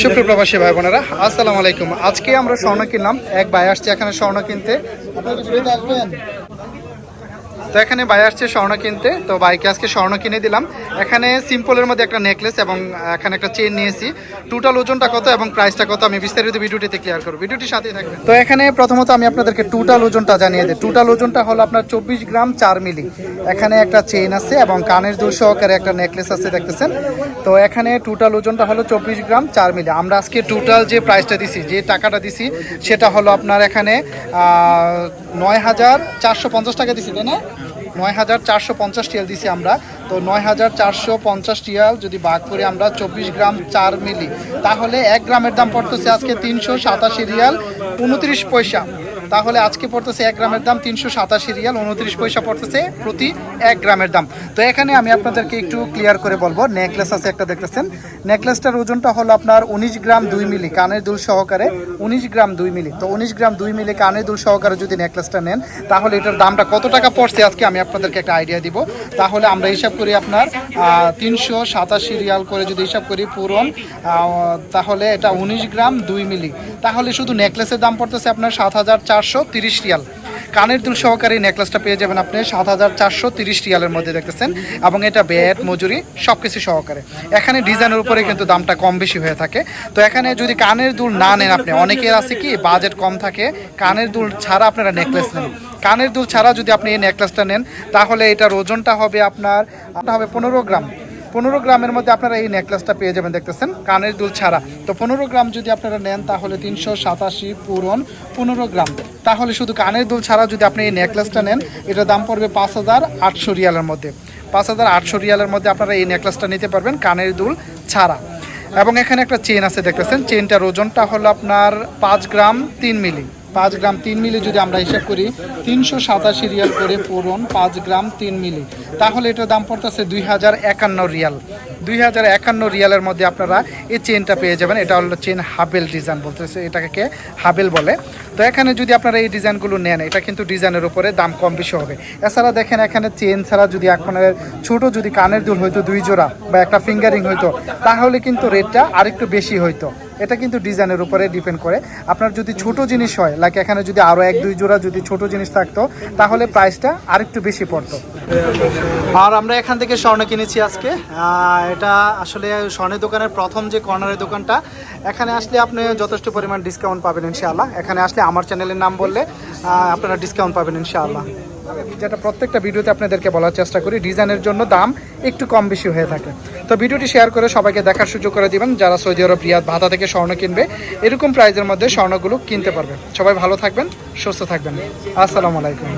সুপ্রিয় সে ভাই বোনেরা আসসালামু আলাইকুম। আজকে আমরা স্বর্ণ কিনলাম, এক ভাই আসছে এখানে স্বর্ণ কিনতে। আপনারা কি আসবেন? তো এখানে ভাই আসছে স্বর্ণ কিনতে। তো ভাইকে আজকে স্বর্ণ কিনে দিলাম। এখানে সিম্পলের মধ্যে একটা নেকলেস এবং এখানে একটা চেন নিয়েছি। টোটাল ওজনটা কত এবং প্রাইসটা কত আমি বিস্তারিত ভিডিওটিতে ক্লিয়ার করব। ভিডিওটির সাথেই থাকবেন। তো এখানে প্রথমত আমি আপনাদেরকে টোটাল ওজনটা জানিয়ে দিই। টোটাল ওজনটা হলো আপনার চব্বিশ গ্রাম চার মিলি। এখানে একটা চেন আছে এবং কানের দুল সহকারে একটা নেকলেস আছে, দেখতেছেন? তো এখানে টোটাল ওজনটা হলো চব্বিশ গ্রাম চার মিলি। আমরা আজকে টোটাল যে প্রাইসটা দিছি, যে টাকাটা দিছি, সেটা হলো আপনার এখানে নয় হাজার চারশো পঞ্চাশ টাকা দিছি, তাই না? নয় হাজার চারশো পঞ্চাশ টিয়াল দিছি আমরা। তো নয় হাজার চারশো পঞ্চাশ টিয়াল যদি ভাগ করে আমরা চব্বিশ গ্রাম চার মিলি। তাহলে এক গ্রামের দাম পড়তেছে আজকে তিনশো সাতাশি রিয়াল, উনত্রিশ পয়সা। তাহলে আজকে পড়তেছে এক গ্রামের দাম তিনশো সাতাশি রিয়াল, উনত্রিশ পয়সা পড়তেছে প্রতি এক গ্রামের দাম। তো এখানে আমি আপনাদেরকে একটু ক্লিয়ার করে বলব নেকলেস আছে একটা দেখতেছেন। নেকলেসটার ওজনটা হলো আপনার উনিশ গ্রাম দুই মিলি, কানের দুল সহকারে উনিশ গ্রাম দুই মিলি। তো উনিশ গ্রাম দুই মিলি কানের দুল সহকারে যদি নেকলেসটা নেন, তাহলে এটার দামটা কত টাকা পড়ছে আজকে আমি আপনাদেরকে একটা আইডিয়া দিব। তাহলে আমরা হিসাব করি আপনার তিনশো সাতাশি রিয়াল করে যদি হিসাব করি পূরণ তাহলে এটা উনিশ গ্রাম দুই মিলি। তাহলে শুধু নেকলেসের দাম পড়তেছে আপনার সাত হাজার চার চারশো তিরিশ রিয়াল। কানের দুল সহকারে নেকলেসটা পেয়ে যাবেন আপনি সাত হাজার চারশো তিরিশ রিয়ালের মধ্যে দেখতেছেন। এবং এটা ব্যাট মজুরি সব কিছু সহকারে। এখানে ডিজাইনের উপরে কিন্তু দামটা কম বেশি হয়ে থাকে। তো এখানে যদি কানের দুল না নেন আপনি, অনেকের আছে কি বাজেট কম থাকে। কানের দুল ছাড়া আপনারা নেকলেস নেন। কানের দুল ছাড়া যদি আপনি এই নেকলেসটা নেন, তাহলে এটার ওজনটা হবে আপনার, হবে পনেরো গ্রাম। পনেরো গ্রামের মধ্যে আপনারা এই নেকলেসটা পেয়ে যাবেন, দেখতেছেন? কানের দুল ছাড়া। তো পনেরো গ্রাম যদি আপনারা নেন, তাহলে তিনশো সাতাশি পূরণ পনেরো গ্রাম। তাহলে শুধু কানের দুল ছাড়া যদি আপনি এই নেকলেসটা নেন এটার দাম পড়বে পাঁচ হাজার আটশো রিয়ালের মধ্যে। পাঁচ হাজার আটশো রিয়ালের মধ্যে আপনারা এই নেকলেসটা নিতে পারবেন কানের দুল ছাড়া। এবং এখানে একটা চেন আছে, দেখতেছেন? চেনটার ওজনটা হলো আপনার পাঁচ গ্রাম তিন মিলি। পাঁচ গ্রাম তিন মিলি যদি আমরা হিসাব করি, তিনশো সাতাশি রিয়াল করে পূরণ পাঁচ গ্রাম তিন মিলি। তাহলে এটার দাম পড়তেছে দুই হাজার একান্ন রিয়াল। দুই হাজার একান্ন রিয়ালের মধ্যে আপনারা এই চেনটা পেয়ে যাবেন। এটা হলো চেন হাবেল ডিজাইন বলতেছে, এটাকে হাবেল বলে। তো এখানে যদি আপনারা এই ডিজাইনগুলো নেন, এটা কিন্তু ডিজাইনের উপরে দাম কম বেশি হবে। এছাড়া দেখেন, এখানে চেন ছাড়া যদি আপনার ছোট যদি কানের দুল হইতো দুই জোড়া বা একটা ফিঙ্গারিং হইতো, তাহলে কিন্তু রেটটা আরেকটু বেশি হইতো। এটা কিন্তু ডিজাইনের উপরে ডিপেন্ড করে। আপনার যদি ছোট জিনিস হয় লাইক এখানে যদি আরও এক, দুই জোড়া যদি ছোট জিনিস থাকতো, তাহলে প্রাইসটা আরেকটু বেশি পড়তো। আর আমরা এখান থেকে স্বর্ণ কিনেছি আজকে। এটা আসলে স্বর্ণের দোকানের প্রথম যে কর্নারের দোকানটা, এখানে আসলে আপনি যথেষ্ট পরিমাণ ডিসকাউন্ট পাবেন ইনশাআল্লাহ। এখানে আসলে আমার চ্যানেলের নাম বললে আপনারা ডিসকাউন্ট পাবেন ইনশাআল্লাহ। যেটা প্রত্যেকটা ভিডিওতে আপনাদেরকে বলার চেষ্টা করি, ডিজাইনের জন্য দাম একটু কম বেশি হয়ে থাকে। তো ভিডিওটি শেয়ার করে সবাইকে দেখার সুযোগ করে দিবেন, যারা সৌদি আরব, রিয়াদ, ভাতা থেকে স্বর্ণ কিনবে, এরকম প্রাইজের মধ্যে স্বর্ণগুলো কিনতে পারবে। সবাই ভালো থাকবেন, সুস্থ থাকবেন। আসসালামু আলাইকুম।